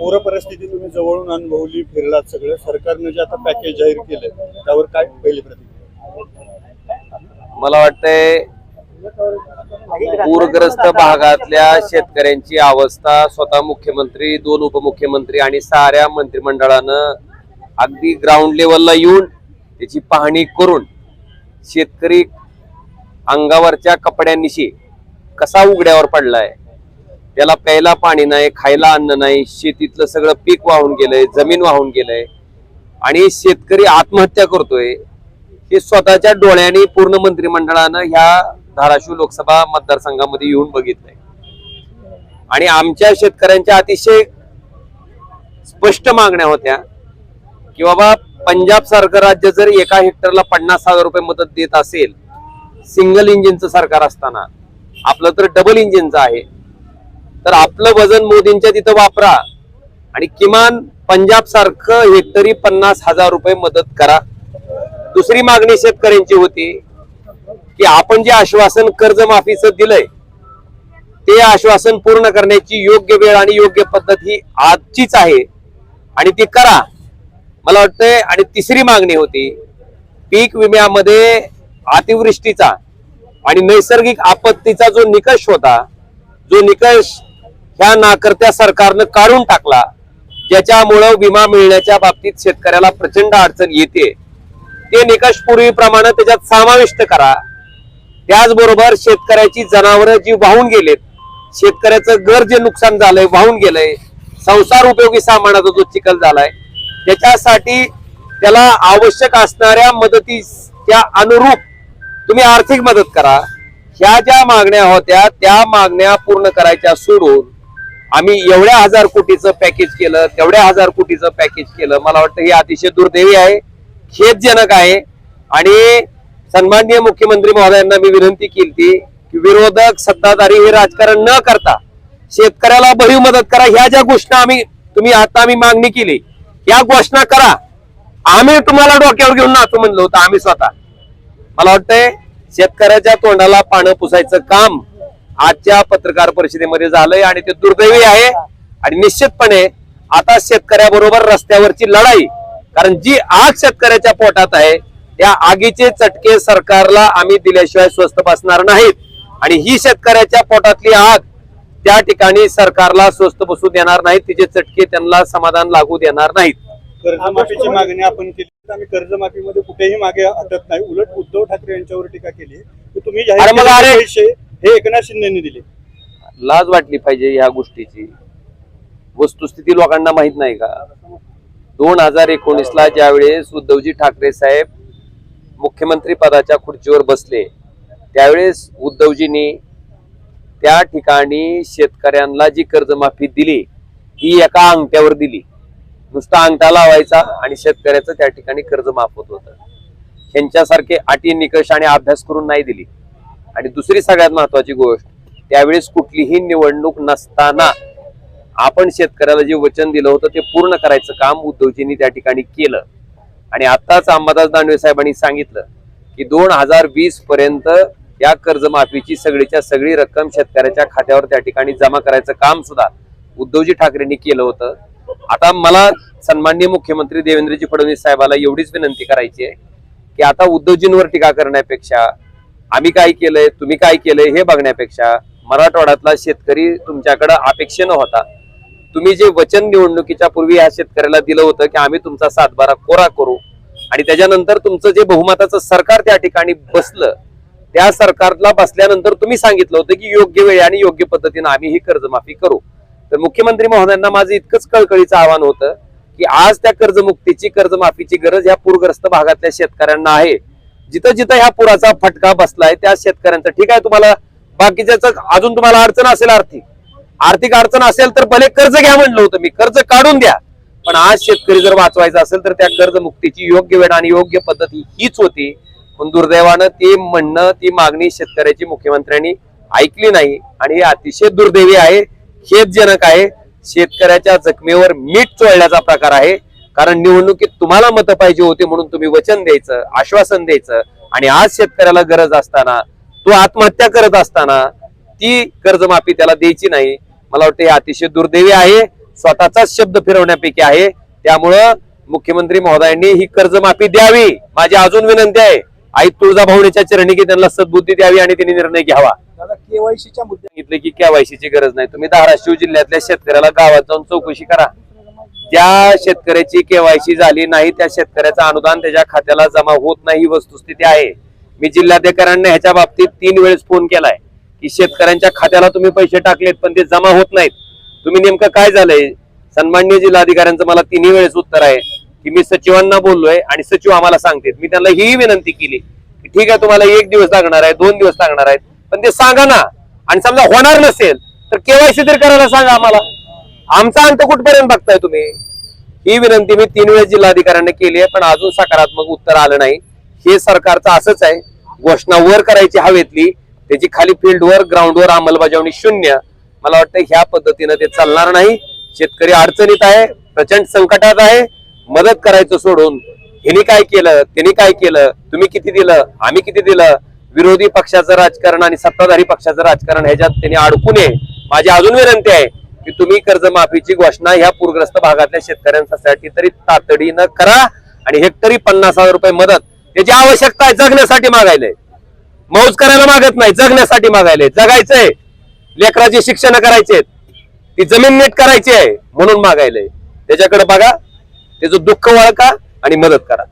पूर परिस्थिती तुम्ही जवळून अनुभवली फिरलात सगळं. सरकारनं जे आता पॅकेज जाहीर केलं त्यावर काय पहिली प्रतिक्रिया? मला वाटतंय पूरग्रस्त भागातल्या शेतकऱ्यांची अवस्था स्वतः मुख्यमंत्री दोन उपमुख्यमंत्री आणि साऱ्या मंत्रिमंडळानं अगदी ग्राउंड लेवलला येऊन त्याची पाहणी करून शेतकरी अंगावरच्या कपड्यांनिशी कसा उघड्यावर पडलाय त्याला प्यायला पाणी नाही खायला अन्न नाही शेतीतलं सगळं पीक वाहून गेलंय जमीन वाहून गेलंय. आणि शेतकरी आत्महत्या करतोय. हे स्वतःच्या डोळ्यांनी पूर्ण मंत्रिमंडळानं ह्या धाराशिव लोकसभा मतदारसंघामध्ये येऊन बघितलंय. आणि आमच्या शेतकऱ्यांच्या अतिशय स्पष्ट मागण्या होत्या की बाबा पंजाब सारखं राज्य जर एका हेक्टरला पन्नास हजार रुपये मदत देत असेल सिंगल इंजिनचं सरकार असताना आपलं तर डबल इंजिनचं आहे. तर आपलं वजन मोदींच्या तिथं वापरा. आणि किमान पंजाब सारखं हेक्टरी पन्नास हजार रुपये मदत करा. दुसरी मागणी शेतकऱ्यांची होती की आपण जे आश्वासन कर्जमाफीचं दिलंय ते आश्वासन पूर्ण करण्याची योग्य वेळ आणि योग्य पद्धत ही आजचीच आहे. आणि ती करा. मला वाटतंय आणि तिसरी मागणी होती पीक विम्यामध्ये अतिवृष्टीचा आणि नैसर्गिक आपत्तीचा जो निकष होता जो निकष ह्या नाकर्त्या सरकारनं काढून टाकला ज्याच्यामुळं विमा मिळण्याच्या बाबतीत शेतकऱ्याला प्रचंड अडचण येते. ते निकष पूर्वीप्रमाणे त्याच्यात समाविष्ट करा. त्याचबरोबर शेतकऱ्याची जनावरं जी वाहून गेलेत शेतकऱ्याचं घर जे नुकसान झालंय वाहून गेलंय संसार उपयोगी सामानाचा जो चिखल झालाय त्याच्यासाठी त्याला आवश्यक असणाऱ्या मदतीच्या अनुरूप तुम्ही आर्थिक मदत करा. ह्या ज्या मागण्या होत्या त्या मागण्या पूर्ण करायच्या सोडून आम्ही एवढ्या हजार कोटीचं पॅकेज केलं तेवढ्या हजार कोटीचं पॅकेज केलं. मला वाटतं हे अतिशय दुर्दैवी आहे. खेदजनक आहे. आणि सन्माननीय मुख्यमंत्री महोदयांना मी विनंती केली की विरोधक सत्ताधारी हे राजकारण न करता शेतकऱ्याला भरीव मदत करा. ह्या ज्या घोषणा आम्ही तुम्ही आता आम्ही मागणी केली या घोषणा करा. आम्ही तुम्हाला डोक्यावर घेऊन नाचू म्हणलं होतं आम्ही स्वतः. मला वाटतंय शेतकऱ्याच्या तोंडाला पानं पुसायचं काम आजच्या पत्रकार परिषदेमध्ये झालंय आणि ते दुर्दैवी आहे. आणि निश्चितपणे आता शेतकऱ्याबरोबर रस्त्यावरची लढाई कारण जी आग शेतकऱ्याच्या पोटात आहे त्या आगीचे चटके सरकारला आम्ही दिल्याशिवाय स्वस्त बसणार नाहीत. आणि ही शेतकऱ्याच्या पोटातली आग त्या ठिकाणी सरकारला स्वस्त बसू देणार नाहीत तिचे चटके त्यांना समाधान लागू देणार नाहीत. कर्जमाफीची मागणी आपण केली आम्ही कर्जमाफीमध्ये कुठेही मागे हटत नाही. उलट उद्धव ठाकरे यांच्यावर टीका केली तुम्ही हे एकनाथ शिंदेनी दिले. लाज वाटली पाहिजे ह्या गोष्टीची. वस्तुस्थिती लोकांना माहीत नाही का? दोन हजार एकोणीस ला ज्यावेळेस उद्धवजी ठाकरे साहेब मुख्यमंत्री पदाच्या खुर्चीवर बसले त्यावेळेस उद्धवजींनी त्या ठिकाणी शेतकऱ्यांना जी कर्जमाफी दिली ती एका अंगठ्यावर दिली. नुसता अंगठा लावायचा आणि शेतकऱ्याचं त्या ठिकाणी कर्ज माफ होत होतं. यांच्यासारखे अटी निकष आणि अभ्यास करून नाही दिली. आणि दुसरी सगळ्यात महत्वाची गोष्ट त्यावेळेस कुठलीही निवडणूक नसताना आपण शेतकऱ्याला जे वचन दिलं होतं ते पूर्ण करायचं काम उद्धवजींनी त्या ठिकाणी केलं. आणि आताच अंबादास दानवे साहेबांनी सांगितलं की दोन हजार वीस पर्यंत या कर्जमाफीची सगळीच्या सगळी रक्कम शेतकऱ्याच्या खात्यावर त्या ठिकाणी जमा करायचं काम सुद्धा उद्धवजी ठाकरेंनी केलं होतं. आता मला सन्माननीय मुख्यमंत्री देवेंद्रजी फडणवीस साहेबाला एवढीच विनंती करायची आहे की आता उद्धवजींवर टीका करण्यापेक्षा आम्ही काय केलंय तुम्ही काय केलंय हे बघण्यापेक्षा मराठवाड्यातला शेतकरी तुमच्याकडे अपेक्षेनं होता. तुम्ही जे वचन निवडणुकीच्या पूर्वी या शेतकऱ्याला दिलं होतं की आम्ही तुमचा सातबारा कोरा करू आणि त्याच्यानंतर तुमचं जे बहुमताचं सरकार त्या ठिकाणी बसलं त्या सरकारला बसल्यानंतर तुम्ही सांगितलं होतं की योग्य वेळी आणि योग्य पद्धतीनं आम्ही ही कर्जमाफी करू. तर मुख्यमंत्री महोदयांना माझं इतकंच कळकळीचं आव्हान होतं की आज त्या कर्जमुक्तीची कर्जमाफीची गरज ह्या पूरग्रस्त भागातल्या शेतकऱ्यांना आहे. जिथं जिथं ह्या पुराचा फटका बसलाय त्या शेतकऱ्यांचं. ठीक आहे तुम्हाला? बाकीच्याच अजून तुम्हाला अडचण असेल आर्थिक. आर्थिक अडचण असेल तर भले कर्ज घ्या म्हणलं होतं मी. कर्ज काढून द्या. पण आज शेतकरी जर वाचवायचा असेल तर त्या कर्जमुक्तीची योग्य वेळ आणि योग्य पद्धती हीच होती. पण दुर्दैवानं ते म्हणणं ती मागणी शेतकऱ्याची मुख्यमंत्र्यांनी ऐकली नाही आणि हे अतिशय दुर्दैवी आहे. खेदजनक आहे. शेतकऱ्याच्या जखमेवर मीठ चोळण्याचा प्रकार आहे. कारण निवडणुकीत तुम्हाला मतं पाहिजे होते म्हणून तुम्ही वचन द्यायचं आश्वासन द्यायचं. आणि आज शेतकऱ्याला गरज असताना तो आत्महत्या करत असताना ती कर्जमाफी त्याला द्यायची नाही. मला वाटतं हे अतिशय दुर्दैवी आहे. स्वतःचाच शब्द फिरवण्यापैकी आहे. त्यामुळं मुख्यमंत्री महोदयांनी ही कर्जमाफी द्यावी. माझी अजून विनंती आहे. आई तुळजाभवनीच्या चरणी की त्यांना सद्बुद्धी द्यावी आणि त्यांनी निर्णय घ्यावा. दादा केवायसीच्या मुद्द्या सांगितलं की केवायसीची गरज नाही. तुम्ही धाराशिव जिल्ह्यातल्या शेतकऱ्याला गावात जाऊन चौकशी करा. ज्या शेतकऱ्याची केवायसी झाली नाही त्या शेतकऱ्याचं अनुदान त्याच्या खात्याला जमा होत नाही ही वस्तुस्थिती आहे. मी जिल्हाधिकाऱ्यांना ह्याच्या बाबतीत तीन वेळेस फोन केलाय की शेतकऱ्यांच्या खात्याला तुम्ही पैसे टाकलेत पण ते जमा होत नाहीत. तुम्ही नेमकं काय झालंय? सन्मान्य जिल्हाधिकाऱ्यांचं मला तिन्ही वेळेस उत्तर आहे की मी सचिवांना बोललोय आणि सचिव आम्हाला सांगतात. मी त्यांना ही विनंती केली की ठीक आहे तुम्हाला एक दिवस लागणार आहे दोन दिवस लागणार आहेत पण ते सांगा ना. आणि समजा होणार नसेल तर केवायसी तरी करायला सांगा आम्हाला. आमचा अंत कुठपर्यंत बघताय तुम्ही? ही विनंती मी तीन वेळेस जिल्हाधिकाऱ्यांना केली आहे पण अजून सकारात्मक उत्तर आलं नाही. हे सरकारचं असंच आहे. घोषणा वर करायची हवेतली त्याची खाली फील्डवर ग्राउंडवर अंमलबजावणी शून्य. मला वाटतं ह्या पद्धतीनं ते चालणार नाही. शेतकरी अडचणीत आहे प्रचंड संकटात आहे. मदत करायचं सोडून ह्यांनी काय केलं त्यांनी काय केलं तुम्ही किती दिलं आम्ही किती दिलं? विरोधी पक्षाचं राजकारण आणि सत्ताधारी पक्षाचं राजकारण ह्याच्यात त्यांनी अडकू नये. माझी अजून विनंती आहे की तुम्ही कर्जमाफीची घोषणा ह्या पूरग्रस्त भागातल्या शेतकऱ्यांसाठी तरी तातडीनं करा आणि हेक्टरी पन्नास हजार रुपये मदत त्याची आवश्यकता आहे जगण्यासाठी मागायलंय मौज करायला मागत नाही जगण्यासाठी मागायलंय जगायचंय लेकराची शिक्षण करायचे ती जमीन नीट करायची आहे म्हणून मागायलंय त्याच्याकडे बघा त्याचं दुःख वळका आणि मदत करा.